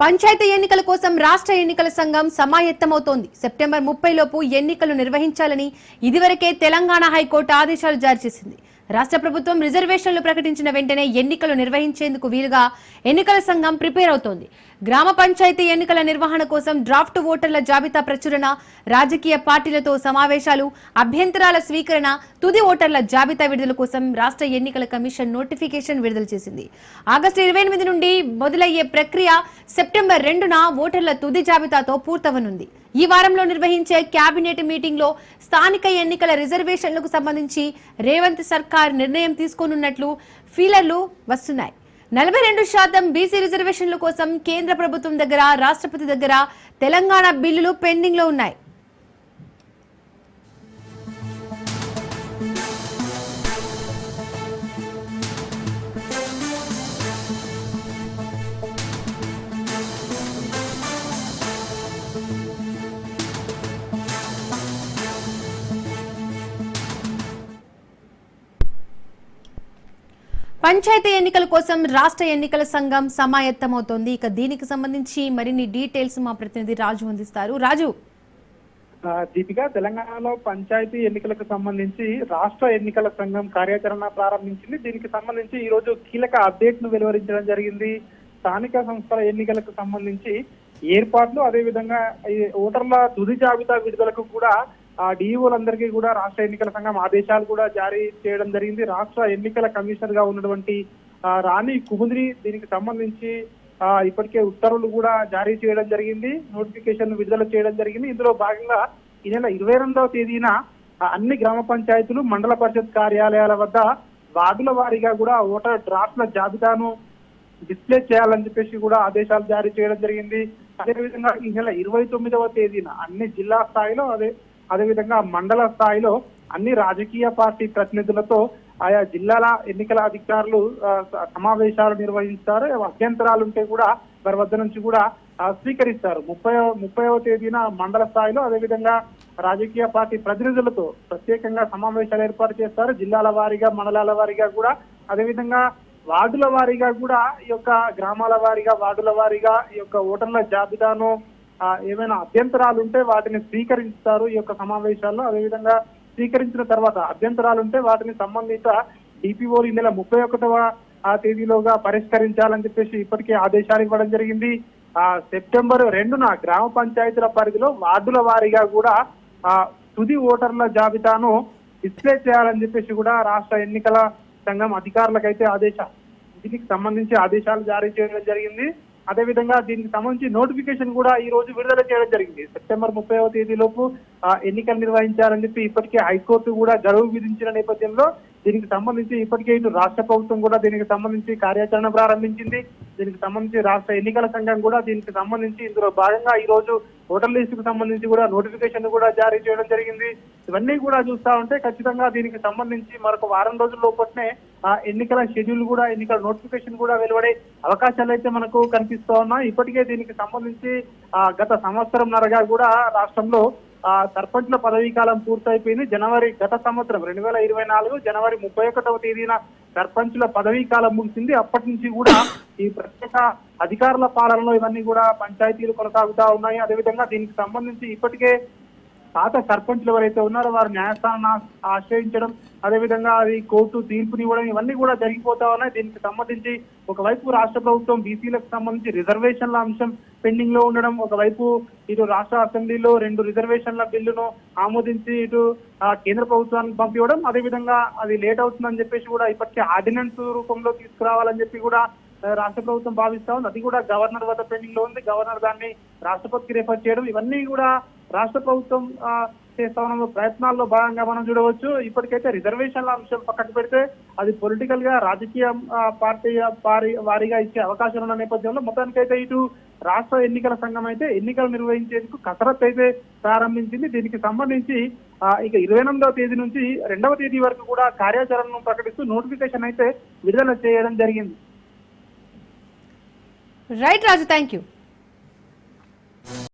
పంచాయతీ ఎన్నికల కోసం రాష్ట్ర ఎన్నికల సంఘం సమాయత్తమవుతోంది. సెప్టెంబర్ ముప్పై లోపు ఎన్నికలు నిర్వహించాలని ఇదివరకే తెలంగాణ హైకోర్టు ఆదేశాలు జారీ చేసింది. రాష్ట్ర ప్రభుత్వం రిజర్వేషన్లు ప్రకటించిన వెంటనే ఎన్నికలు నిర్వహించేందుకు వీలుగా ఎన్నికల సంఘం ప్రిపేర్ అవుతోంది. గ్రామ పంచాయతీ ఎన్నికల నిర్వహణ కోసం డ్రాఫ్ట్ ఓటర్ల జాబితా ప్రచురణ రాజకీయ పార్టీలతో సమావేశాలు అభ్యంతరాల స్వీకరణ తుది ఓటర్ల జాబితా విడుదల కోసం రాష్ట్ర ఎన్నికల కమిషన్ నోటిఫికేషన్ విడుదల చేసింది. ఆగస్టు ఇరవై ఎనిమిది నుండి మొదలయ్యే ప్రక్రియ సెప్టెంబర్ రెండున ఓటర్ల తుది జాబితాతో పూర్తవనుంది. ఈ వారంలో నిర్వహించే కేబినెట్ మీటింగ్లో స్థానిక ఎన్నికల రిజర్వేషన్లకు సంబంధించి రేవంత్ సర్కార్ నిర్ణయం తీసుకోనున్నట్లు ఫీలర్లు వస్తున్నాయి. నలభై రెండు శాతం బీసీ రిజర్వేషన్ల కోసం కేంద్ర ప్రభుత్వం దగ్గర రాష్ట్రపతి దగ్గర తెలంగాణ బిల్లులు పెండింగ్లో ఉన్నాయి. పంచాయతీ ఎన్నికల కోసం రాష్ట్ర ఎన్నికల సంఘం సమాయత్తమవుతోంది. ఇక దీనికి సంబంధించి మరిన్ని డీటెయిల్స్ మా ప్రతినిధి రాజు అందిస్తారు. రాజు. దీపిక తెలంగాణలో పంచాయతీ ఎన్నికలకు సంబంధించి రాష్ట్ర ఎన్నికల సంఘం కార్యాచరణ ప్రారంభించింది. దీనికి సంబంధించి ఈ రోజు కీలక అప్డేట్ను వెలువరించడం జరిగింది. స్థానిక సంస్థల ఎన్నికలకు సంబంధించి ఏర్పాట్లు అదేవిధంగా ఓటర్ల తుది జాబితా విడుదలకు కూడా ఆ డిఈఓలందరికీ కూడా రాష్ట్ర ఎన్నికల సంఘం ఆదేశాలు కూడా జారీ చేయడం జరిగింది. రాష్ట్ర ఎన్నికల కమిషనర్గా ఉన్నటువంటి రాణి కుముద్రి దీనికి సంబంధించి ఆ, ఇప్పటికే ఉత్తర్వులు కూడా జారీ చేయడం జరిగింది. నోటిఫికేషన్ విడుదల చేయడం జరిగింది. ఇందులో భాగంగా ఈ నెల ఇరవై రెండవ తేదీన అన్ని గ్రామ పంచాయతీలు మండల పరిషత్ కార్యాలయాల వద్ద వార్డుల వారీగా కూడా ఓటర్ డ్రాఫ్ట్ల జాబితాను డిస్ప్లే చేయాలని చెప్పేసి కూడా ఆదేశాలు జారీ చేయడం జరిగింది. అదేవిధంగా ఈ నెల ఇరవై తొమ్మిదవ తేదీన అన్ని జిల్లా స్థాయిలో అదే అదేవిధంగా మండల స్థాయిలో అన్ని రాజకీయ పార్టీ ప్రతినిధులతో ఆయా జిల్లాల ఎన్నికల అధికారులు సమావేశాలు నిర్వహిస్తారు అభ్యంతరాలు ఉంటే కూడా వారి వద్ద నుంచి కూడా స్వీకరిస్తారు. ముప్పై ముప్పైవ తేదీన మండల స్థాయిలో అదేవిధంగా రాజకీయ పార్టీ ప్రతినిధులతో ప్రత్యేకంగా సమావేశాలు ఏర్పాటు చేస్తారు. జిల్లాల వారీగా మండలాల వారీగా కూడా. అదేవిధంగా వార్డుల వారీగా కూడా ఈ యొక్క గ్రామాల వారీగా వార్డుల వారీగా ఈ యొక్క ఓటర్ల జాబితాను ఏమైనా అభ్యంతరాలు ఉంటే వాటిని స్వీకరిస్తారు ఈ యొక్క సమావేశాల్లో. అదేవిధంగా స్వీకరించిన తర్వాత అభ్యంతరాలు ఉంటే వాటిని సంబంధిత డిపిఓలు ఈ నెల ముప్పై ఒకటవ తేదీలోగా పరిష్కరించాలని చెప్పేసి ఇప్పటికే ఆదేశాలు ఇవ్వడం జరిగింది. ఆ సెప్టెంబర్ రెండున గ్రామ పంచాయతీల పరిధిలో వార్డుల వారీగా కూడా ఆ తుది ఓటర్ల జాబితాను డిస్ప్లే చేయాలని చెప్పేసి కూడా రాష్ట్ర ఎన్నికల సంఘం అధికారులకైతే ఆదేశం దీనికి సంబంధించి ఆదేశాలు జారీ చేయడం జరిగింది. అదేవిధంగా దీనికి సంబంధించి నోటిఫికేషన్ కూడా ఈ రోజు విడుదల చేయడం జరిగింది. సెప్టెంబర్ ముప్పైవ తేదీలోపు ఆ, ఎన్నికలు నిర్వహించాలని చెప్పి ఇప్పటికే హైకోర్టు కూడా గడువు విధించిన నేపథ్యంలో దీనికి సంబంధించి ఇప్పటికే ఇటు రాష్ట్ర ప్రభుత్వం కూడా దీనికి సంబంధించి కార్యాచరణ ప్రారంభించింది. దీనికి సంబంధించి రాష్ట్ర ఎన్నికల సంఘం కూడా దీనికి సంబంధించి ఇందులో భాగంగా ఈ రోజు ఓటర్ లిస్టుకు సంబంధించి కూడా నోటిఫికేషన్ కూడా జారీ చేయడం జరిగింది. ఇవన్నీ కూడా చూస్తా ఉంటే ఖచ్చితంగా దీనికి సంబంధించి మరొక వారం రోజుల లోపట్నే ఆ ఎన్నికల షెడ్యూల్ కూడా ఎన్నికల నోటిఫికేషన్ కూడా వెలువడే అవకాశాలు అయితే మనకు కనిపిస్తా ఉన్నాయి ఇప్పటికే దీనికి సంబంధించి ఆ గత సంవత్సరం నరగా కూడా రాష్ట్రంలో ఆ సర్పంచ్ల పదవీ కాలం పూర్తయిపోయింది. జనవరి గత సంవత్సరం రెండు వేల ఇరవై నాలుగు జనవరి ముప్పై ఒకటవ తేదీన సర్పంచుల పదవీ కాలం ముగిసింది. అప్పటి నుంచి కూడా ఈ ప్రత్యేక అధికారుల పాలనలో ఇవన్నీ కూడా పంచాయతీలు కొనసాగుతా ఉన్నాయి. అదేవిధంగా దీనికి సంబంధించి ఇప్పటికే పాత సర్పంచ్లు ఎవరైతే ఉన్నారో వారు న్యాయస్థానాన్ని ఆశ్రయించడం అదేవిధంగా అది కోర్టు తీర్పునివ్వడం ఇవన్నీ కూడా జరిగిపోతా ఉన్నాయి. దీనికి సంబంధించి ఒకవైపు రాష్ట్ర ప్రభుత్వం బీసీలకు సంబంధించి రిజర్వేషన్ల అంశం పెండింగ్లో ఉండడం ఒకవైపు ఇటు రాష్ట్ర అసెంబ్లీలో రెండు రిజర్వేషన్ల బిల్లును ఆమోదించి ఇటు కేంద్ర ప్రభుత్వానికి పంపివ్వడం అదేవిధంగా అది లేట్ అవుతుందని చెప్పేసి కూడా ఇప్పటికే ఆర్డినెన్స్ రూపంలో తీసుకురావాలని చెప్పి కూడా రాష్ట్ర ప్రభుత్వం భావిస్తా ఉంది. అది కూడా గవర్నర్ వద్ద పెండింగ్లో ఉంది. గవర్నర్ దాన్ని రాష్ట్రపతికి రిఫర్ చేయడం ఇవన్నీ కూడా రాష్ట్ర ప్రభుత్వం చేస్తా ఉన్న ప్రయత్నాల్లో భాగంగా మనం చూడవచ్చు. ఇప్పటికైతే రిజర్వేషన్ల అంశం పక్కకు పెడితే అది పొలిటికల్గా రాజకీయ పార్టీ వారి వారిగా ఇచ్చే అవకాశం ఉన్న నేపథ్యంలో మొత్తానికైతే ఇటు రాష్ట్ర ఎన్నికల సంఘం అయితే ఎన్నికలు నిర్వహించేందుకు కసరత్ అయితే ప్రారంభించింది. దీనికి సంబంధించి ఇక ఇరవై ఎనిమిదవ తేదీ నుంచి రెండవ తేదీ వరకు కూడా కార్యాచరణను ప్రకటిస్తూ నోటిఫికేషన్ అయితే విడుదల చేయడం జరిగింది. Right Raju thank you